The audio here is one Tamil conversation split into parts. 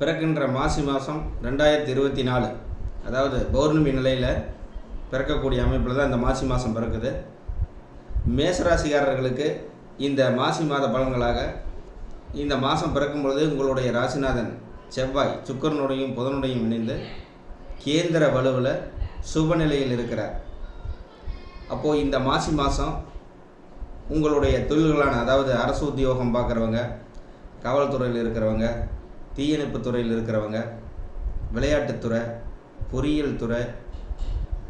பிறக்கின்ற மாசி மாதம் ரெண்டாயிரத்தி இருபத்தி நாலு. அதாவது பௌர்ணமி நிலையில் பிறக்கக்கூடிய அமைப்பில் தான் இந்த மாசி மாதம் பிறக்குது. மேசராசிக்காரர்களுக்கு இந்த மாசி மாத பலன்களாக இந்த மாதம் பிறக்கும் பொழுது உங்களுடைய ராசிநாதன் செவ்வாய் சுக்கரனுடையும் புதனுடையும் இணைந்து கேந்திர வலுவில் சுபநிலையில் இருக்கிறார். அப்போது இந்த மாசி மாதம் உங்களுடைய தொழில்களான அதாவது அரசு உத்தியோகம் பார்க்குறவங்க காவல்துறையில் இருக்கிறவங்க தீயணைப்பு துறையில் இருக்கிறவங்க விளையாட்டுத்துறை பொறியியல் துறை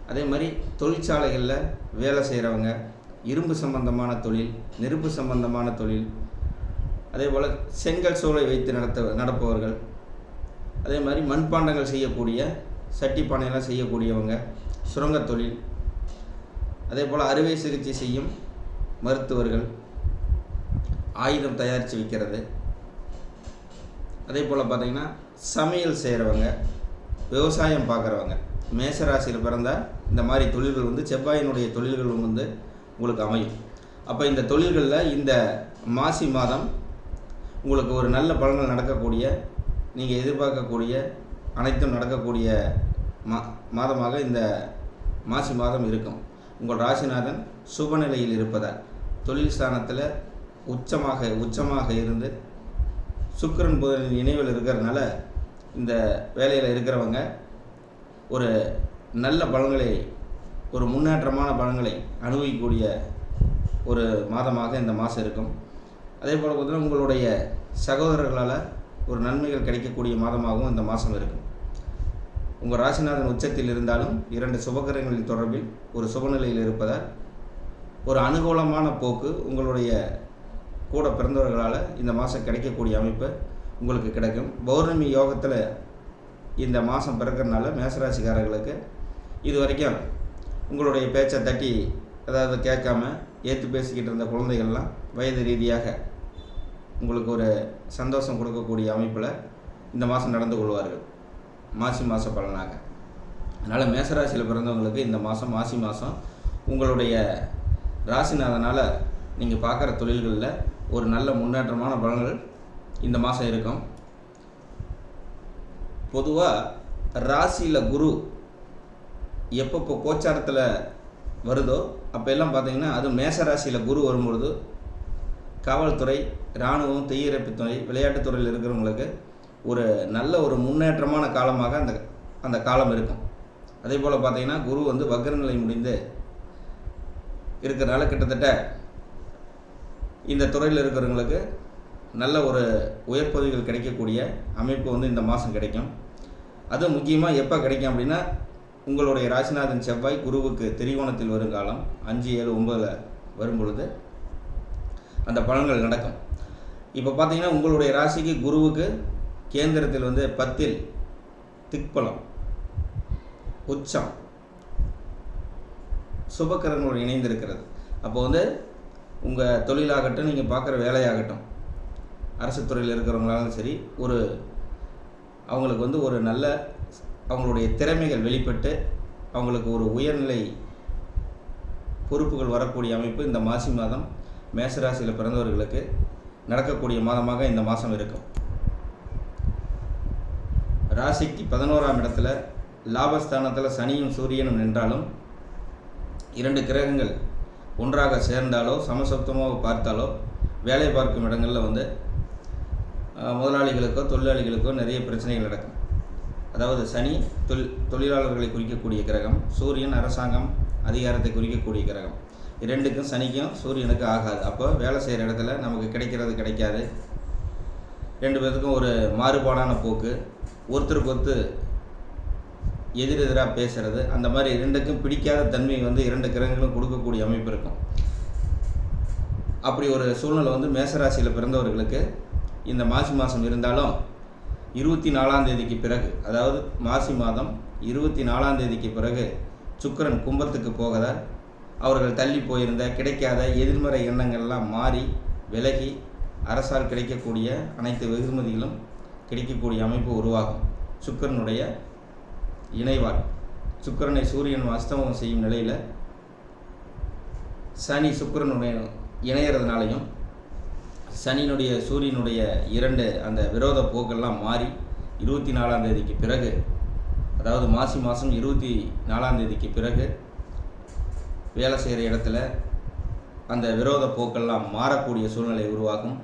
அதே மாதிரி தொழிற்சாலைகளில் வேலை செய்கிறவங்க இரும்பு சம்பந்தமான தொழில் நெருப்பு சம்பந்தமான தொழில் அதே போல் செங்கல் சூளை வைத்து நடத்த நடப்பவர்கள் அதே மாதிரி மண்பாண்டங்கள் செய்யக்கூடிய சட்டி பானையெல்லாம் செய்யக்கூடியவங்க சுரங்கத் தொழில் அதே போல் அறுவை சிகிச்சை செய்யும் மருத்துவர்கள் ஆயுதம் தயாரித்து விற்கிறது அதே போல் பார்த்திங்கன்னா சமையல் செய்கிறவங்க விவசாயம் பார்க்குறவங்க மேசராசியில் பிறந்தால் இந்த மாதிரி தொழில்கள் வந்து செவ்வாயினுடைய தொழில்கள் வந்து உங்களுக்கு அமையும். அப்போ இந்த தொழில்களில் இந்த மாசி மாதம் உங்களுக்கு ஒரு நல்ல பலன்கள் நடக்கக்கூடிய நீங்கள் எதிர்பார்க்கக்கூடிய அனைத்தும் நடக்கக்கூடிய மா மாதமாக இந்த மாசி மாதம் இருக்கும். உங்கள் ராசிநாதன் சுபநிலையில் இருப்பதால் தொழில் ஸ்தானத்தில் உச்சமாக உச்சமாக இருந்து சுக்கிரன் புதனின் நினைவில் இருக்கிறதுனால இந்த வேலையில் இருக்கிறவங்க ஒரு நல்ல பலன்களை ஒரு முன்னேற்றமான பலன்களை அனுபவிக்கக்கூடிய ஒரு மாதமாக இந்த மாதம் இருக்கும். அதே போல் பார்த்தீங்கன்னா உங்களுடைய சகோதரர்களால் ஒரு நன்மைகள் கிடைக்கக்கூடிய மாதமாகவும் இந்த மாதம் இருக்கும். உங்கள் ராசிநாதன் உச்சத்தில் இருந்தாலும் இரண்டு சுபகரங்களின் தொடர்பில் ஒரு சுபநிலையில் இருப்பதால் ஒரு அனுகூலமான போக்கு உங்களுடைய கூட பிறந்தவர்களால் இந்த மாதம் கிடைக்கக்கூடிய அமைப்பு உங்களுக்கு கிடைக்கும். பௌர்ணமி யோகத்தில் இந்த மாதம் பிறக்கிறதுனால மேசராசிக்காரர்களுக்கு இது வரைக்கும் உங்களுடைய பேச்சை தட்டி அதாவது கேட்காம ஏற்று பேசிக்கிட்டு இருந்த குழந்தைகள்லாம் வயது ரீதியாக உங்களுக்கு ஒரு சந்தோஷம் கொடுக்கக்கூடிய அமைப்பில் இந்த மாதம் நடந்து கொள்வார்கள். மாசி மாத பலனாக. அதனால் மேசராசியில் பிறந்தவங்களுக்கு இந்த மாதம் மாசி மாதம் உங்களுடைய ராசிநாதனால் நீங்கள் பார்க்குற தொழில்களில் ஒரு நல்ல முன்னேற்றமான பலன்கள் இந்த மாதம் இருக்கும். பொதுவாக ராசியில் குரு எப்பப்போ கோச்சாரத்தில் வருதோ அப்போ எல்லாம் பார்த்தீங்கன்னா அது மேச ராசியில் குரு வரும்பொழுது காவல்துறை இராணுவம் தீயணைப்புத்துறை விளையாட்டுத்துறையில் இருக்கிறவங்களுக்கு ஒரு நல்ல ஒரு முன்னேற்றமான காலமாக அந்த அந்த காலம் இருக்கும். அதே போல் பார்த்தீங்கன்னா குரு வந்து வக்ரநிலை முடிந்து இருக்கிறனால கிட்டத்தட்ட இந்த துறையில் இருக்கிறவங்களுக்கு நல்ல ஒரு உயர்பதவிகள் கிடைக்கக்கூடிய அமைப்பு வந்து இந்த மாதம் கிடைக்கும். அதுவும் முக்கியமாக எப்போ கிடைக்கும் அப்படின்னா உங்களுடைய ராசிநாதன் செவ்வாய் குருவுக்கு திரிகோணத்தில் வரும் காலம் அஞ்சு ஏழு ஒம்பதில் வரும் பொழுது அந்த பலன்கள் நடக்கும். இப்போ பார்த்தீங்கன்னா உங்களுடைய ராசிக்கு குருவுக்கு கேந்திரத்தில் வந்து பத்தில் திக்பலம் உச்சம் சுபக்கரங்களோடு இணைந்திருக்கிறது. அப்போ வந்து உங்கள் தொழிலாகட்டும் நீங்கள் பார்க்குற வேலையாகட்டும் அரசு துறையில் இருக்கிறவங்களாலும் சரி ஒரு அவங்களுக்கு வந்து ஒரு நல்ல அவங்களுடைய திறமைகள் வெளிப்பட்டு அவங்களுக்கு ஒரு உயர்நிலை பொறுப்புகள் வரக்கூடிய அமைப்பு இந்த மாசி மாதம் மேசராசியில் பிறந்தவர்களுக்கு நடக்கக்கூடிய மாதமாக இந்த மாதம் இருக்கும். ராசிக்கு பதினோராம் இடத்துல லாபஸ்தானத்தில் சனியும் சூரியனும் நின்றாலும் இரண்டு கிரகங்கள் ஒன்றாக சேர்ந்தாலோ சமசப்தமாக பார்த்தாலோ வேலை பார்க்கும் இடங்களில் வந்து முதலாளிகளுக்கோ தொழிலாளிகளுக்கோ நிறைய பிரச்சனைகள் நடக்கும். அதாவது சனி தொழில் தொழிலாளர்களை குறிக்கக்கூடிய கிரகம் சூரியன் அரசாங்கம் அதிகாரத்தை குறிக்கக்கூடிய கிரகம். இரண்டுக்கும் சனிக்கும் சூரியனுக்கு ஆகாது. அப்போ வேலை செய்கிற இடத்துல நமக்கு கிடைக்கிறது கிடைக்காது. ரெண்டு பேர்த்துக்கும் ஒரு மாறுபாடான போக்கு. ஒருத்தருக்கு ஒருத்தர் எதிரெதிராக பேசுறது அந்த மாதிரி இரண்டுக்கும் பிடிக்காத தன்மை வந்து இரண்டு கிரகங்களும் கொடுக்கக்கூடிய அமைப்பு இருக்கும். அப்படி ஒரு சூழ்நிலை வந்து மேசராசியில் பிறந்தவர்களுக்கு இந்த மாசி மாதம் இருந்தாலும் இருபத்தி நாலாம் தேதிக்கு பிறகு அதாவது மாசி மாதம் இருபத்தி நாலாம் தேதிக்கு பிறகு சுக்கிரன் கும்பத்துக்கு போகதால் அவர்கள் தள்ளி போயிருந்த கிடைக்காத எதிர்மறை எண்ணங்கள்லாம் மாறி விலகி அரசால் கிடைக்கக்கூடிய அனைத்து வெகுமதிகளும் கிடைக்கக்கூடிய அமைப்பு உருவாகும். சுக்கிரனுடைய இணைவார். சுக்கிரனை சூரியன் அஸ்தமம் செய்யும் நிலையில் சனி சுக்கிரனுடைய இணையறதுனாலையும் சனியினுடைய சூரியனுடைய இரண்டு அந்த விரோத போக்கெல்லாம் மாறி இருபத்தி நாலாம் தேதிக்கு பிறகு அதாவது மாசி மாதம் இருபத்தி நாலாம் தேதிக்கு பிறகு வேலை செய்கிற இடத்துல அந்த விரோத போக்கெல்லாம் மாறக்கூடிய சூழ்நிலை உருவாகும்.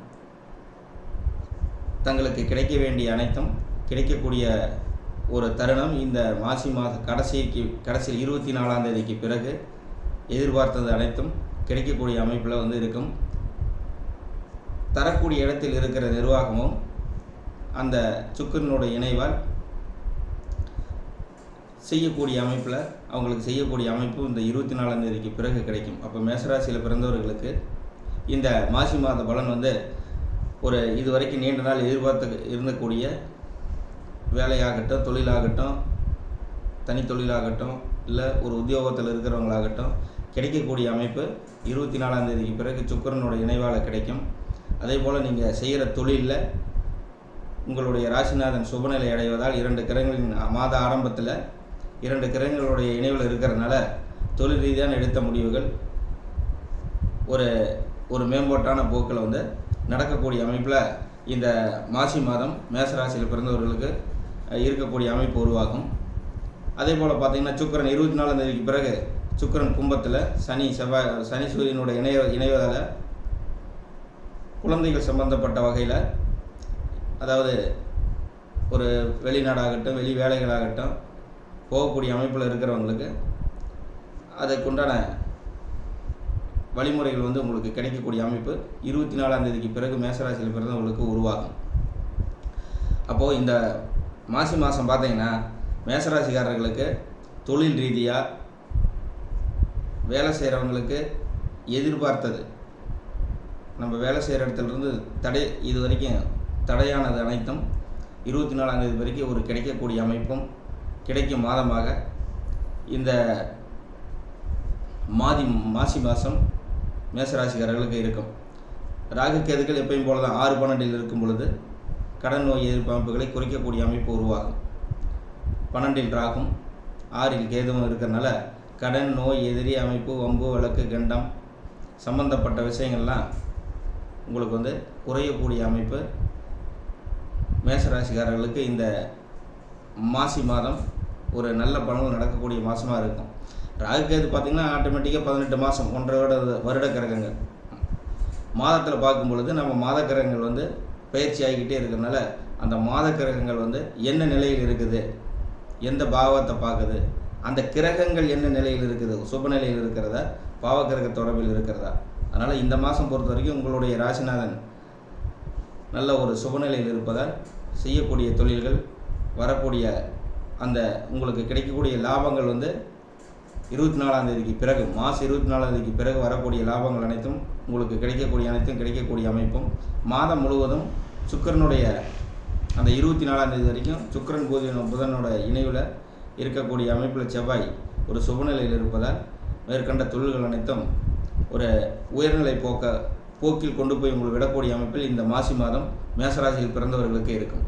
தங்களுக்கு கிடைக்க வேண்டிய அனைத்தும் கிடைக்கக்கூடிய ஒரு தருணம். இந்த மாசி மாத கடைசிக்கு கடைசி இருபத்தி நாலாம் தேதிக்கு பிறகு எதிர்பார்த்தது அனைத்தும் கிடைக்கக்கூடிய அமைப்பில் வந்து இருக்கும். தரக்கூடிய இடத்தில் இருக்கிற நிர்வாகமும் அந்த சுக்கரனுடைய இணைவால் செய்யக்கூடிய அமைப்பில் அவங்களுக்கு செய்யக்கூடிய அமைப்பு இந்த இருபத்தி நாலாம் தேதிக்கு பிறகு கிடைக்கும். அப்போ மேசராசியில் பிறந்தவர்களுக்கு இந்த மாசி மாத பலன் வந்து ஒரு இதுவரைக்கும் நீண்ட நாள் எதிர்பார்த்து இருந்தக்கூடிய வேலையாகட்டும் தொழிலாகட்டும் தனி தொழிலாகட்டும் இல்லை ஒரு உத்தியோகத்தில் இருக்கிறவங்களாகட்டும் கிடைக்கக்கூடிய அமைப்பு இருபத்தி நாலாம் தேதிக்கு பிறகு சுக்கரனோட இணைவால் கிடைக்கும். அதே போல் நீங்கள் செய்கிற தொழிலில் உங்களுடைய ராசிநாதன் சுபநிலை அடைவதால் இரண்டு கிரகங்களின் மாத ஆரம்பத்தில் இரண்டு கிரகங்களுடைய இணைவில் இருக்கிறதுனால தொழில் ரீதியான எடுத்த முடிவுகள் ஒரு ஒரு மேம்போட்டான போக்கில் வந்து நடக்கக்கூடிய அமைப்பில் இந்த மாசி மாதம் மேசராசியில் பிறந்தவர்களுக்கு இருக்கக்கூடிய அமைப்பு உருவாகும். அதே போல் பார்த்தீங்கன்னா சுக்கிரன் இருபத்தி நாலாம் தேதிக்கு பிறகு சுக்கிரன் கும்பத்தில் சனி செவ்வாய் சனி சூரியனோட இணைய இணைவதால் குழந்தைகள் சம்பந்தப்பட்ட வகையில் அதாவது ஒரு வெளிநாடாகட்டும் வெளி வேலைகளாகட்டும் போகக்கூடிய அமைப்பில் இருக்கிறவங்களுக்கு அதுக்குண்டான வழிமுறைகள் வந்து உங்களுக்கு கிடைக்கக்கூடிய அமைப்பு இருபத்தி நாலாம் தேதிக்கு பிறகு மேசராசியில் பிறந்தவங்களுக்கு உருவாகும். அப்போது இந்த மாசி மாதம் பார்த்தீங்கன்னா மேசராசிக்காரர்களுக்கு தொழில் ரீதியாக வேலை செய்கிறவங்களுக்கு எதிர்பார்த்தது. நம்ம வேலை செய்கிற இடத்துலேருந்து தடை இது வரைக்கும் தடையானது அனைத்தும் இருபத்தி நாலாம் தேதி வரைக்கும் ஒரு கிடைக்கக்கூடிய அமைப்பும் கிடைக்கும் மாதமாக இந்த மாதி மாசி மாதம் மேசராசிக்காரர்களுக்கு இருக்கும். ராகு கேதுக்கள் எப்பயும் போல தான் ஆறு பன்னெண்டில் இருக்கும் பொழுது கடன் நோய் எதிர்ப்பு அமைப்புகளை குறைக்கக்கூடிய அமைப்பு உருவாகும். பன்னெண்டில் ராகும் ஆறில் கேதுவும் இருக்கிறனால கடன் நோய் எதிரி அமைப்பு வம்பு வழக்கு கண்டம் சம்பந்தப்பட்ட விஷயங்கள்லாம் உங்களுக்கு வந்து குறையக்கூடிய அமைப்பு. மேசராசிக்காரர்களுக்கு இந்த மாசி மாதம் ஒரு நல்ல பலன்கள் நடக்கக்கூடிய மாதமாக இருக்கும். ராகுக்கேது பார்த்திங்கன்னா ஆட்டோமேட்டிக்காக பதினெட்டு மாதம் ஒன்றரை வருட வருட கிரகங்கள். மாதத்தில் பார்க்கும் பொழுது நம்ம மாத கிரகங்கள் வந்து பயிற்சி ஆகிக்கிட்டே இருக்கிறனால அந்த மாத கிரகங்கள் வந்து என்ன நிலையில் இருக்குது? எந்த பாவத்தை பார்க்குது? அந்த கிரகங்கள் என்ன நிலையில் இருக்குது? சுப நிலையில் இருக்கிறதா? பாவக்கிரக தொடர்பில் இருக்கிறதா? அதனால் இந்த மாதம் பொறுத்த வரைக்கும் உங்களுடைய ராசிநாதன் நல்ல ஒரு சுபநிலையில் இருப்பதால் செய்யக்கூடிய தொழில்கள் வரக்கூடிய அந்த உங்களுக்கு கிடைக்கக்கூடிய லாபங்கள் வந்து இருபத்தி நாலாம் தேதிக்கு பிறகு மாதம் இருபத்தி நாலாம் தேதிக்கு பிறகு வரக்கூடிய லாபங்கள் அனைத்தும் உங்களுக்கு கிடைக்கக்கூடிய அனைத்தும் கிடைக்கக்கூடிய அமைப்பும் மாதம் முழுவதும் சுக்கிரனுடைய அந்த இருபத்தி நாலாம் தேதி வரைக்கும் சுக்கிரன் புதன் புதனோட இணைவில் இருக்கக்கூடிய அமைப்பில் செவ்வாய் ஒரு சுபநிலையில் இருப்பதால் மேற்கண்ட தொழில்கள் அனைத்தும் ஒரு உயர்நிலை போக்க போக்கில் கொண்டு போய் உங்களுக்கு விடக்கூடிய அமைப்பில் இந்த மாசி மாதம் மேசராசியில் பிறந்தவர்களுக்கு இருக்கும்.